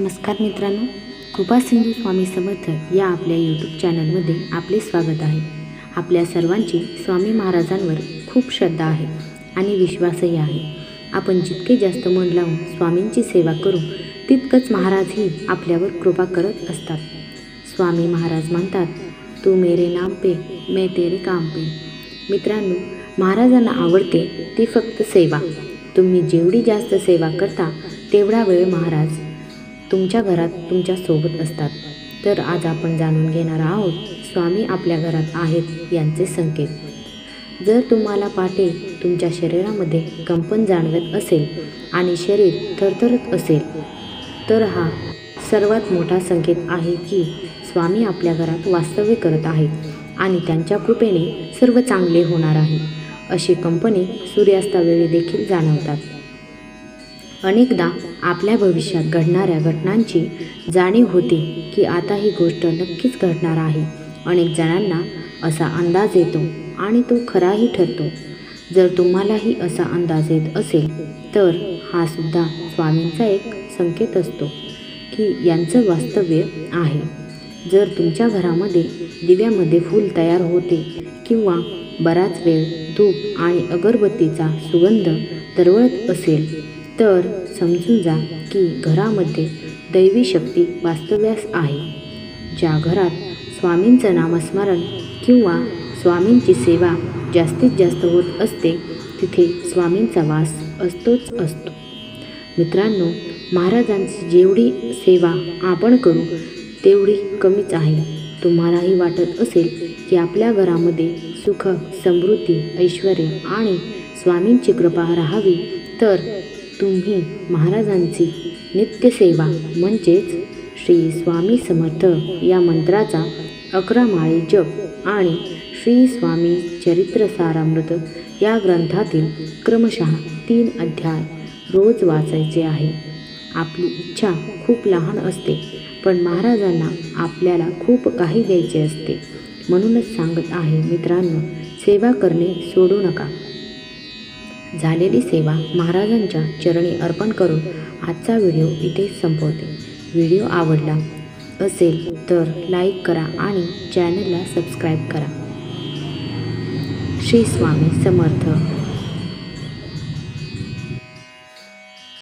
नमस्कार मित्रांनो कृपा सिंधू स्वामी समर्थ या आपल्या यूट्यूब चॅनलमध्ये आपले स्वागत आहे. आपल्या सर्वांची स्वामी महाराजांवर खूप श्रद्धा आहे आणि विश्वासही आहे. आपण जितके जास्त मन लावून स्वामींची सेवा करू तितकंच महाराजही आपल्यावर कृपा करत असतात. स्वामी महाराज म्हणतात तू मेरे नाम पे मे तेरे काम पे. मित्रांनो महाराजांना आवडते ती फक्त सेवा. तुम्ही जेवढी जास्त सेवा करता तेवढा वेळ महाराज तुमच्या घरात तुमच्यासोबत असतात. तर आज आपण जाणून घेणार आहोत स्वामी आपल्या घरात आहेत यांचे संकेत. जर तुम्हाला पाटे तुमच्या शरीरामध्ये कंपन जाणवत असेल आणि शरीर थरथरत असेल तर हा सर्वात मोठा संकेत आहे की स्वामी आपल्या घरात वास्तव्य करत आहेत आणि त्यांच्या कृपेने सर्व चांगले होणार आहे अशी कंपनी सूर्यास्तावेळी देखील जाणवतात. अनेकदा आपल्या भविष्यात घडणाऱ्या घटनांची जाणीव होते की आता ही गोष्ट नक्कीच घडणार आहे. अनेक जणांना असा अंदाज येतो आणि तो खराही ठरतो. जर तुम्हालाही असा अंदाज येत असेल तर हा सुद्धा स्वामींचा एक संकेत असतो की यांचं वास्तव्य आहे. जर तुमच्या घरामध्ये दिव्यामध्ये फूल तयार होते किंवा बराच वेळ धूप आणि अगरबत्तीचा सुगंध दरवळत असेल तर समजून जा की घरामध्ये दैवी शक्ती वास्तव्यास आहे. ज्या घरात स्वामींचं नामस्मरण किंवा स्वामींची सेवा जास्तीत जास्त होत असते तिथे स्वामींचा वास असतोच असतो. मित्रांनो महाराजांची जेवढी सेवा आपण करू तेवढी कमीच आहे. तुम्हालाही वाटत असेल की आपल्या घरामध्ये सुख समृद्धी ऐश्वर आणि स्वामींची कृपा राहावी तर तुम्ही महाराजांची नित्यसेवा म्हणजेच श्री स्वामी समर्थ या मंत्राचा अकरा माळी जप आणि श्री स्वामी चरित्र सारामृत या ग्रंथातील क्रमशः तीन अध्याय रोज वाचायचे आहे. आपली इच्छा खूप लहान असते पण महाराजांना आपल्याला खूप काही द्यायचे असते. म्हणूनच सांगत आहे मित्रांनो सेवा करणे सोडू नका. झालेली सेवा महाराजांच्या चरणी अर्पण करून आजचा व्हिडिओ इथेच संपवते. व्हिडिओ आवडला असेल तर लाईक करा आणि चॅनलला सबस्क्राईब करा. श्री स्वामी समर्थ.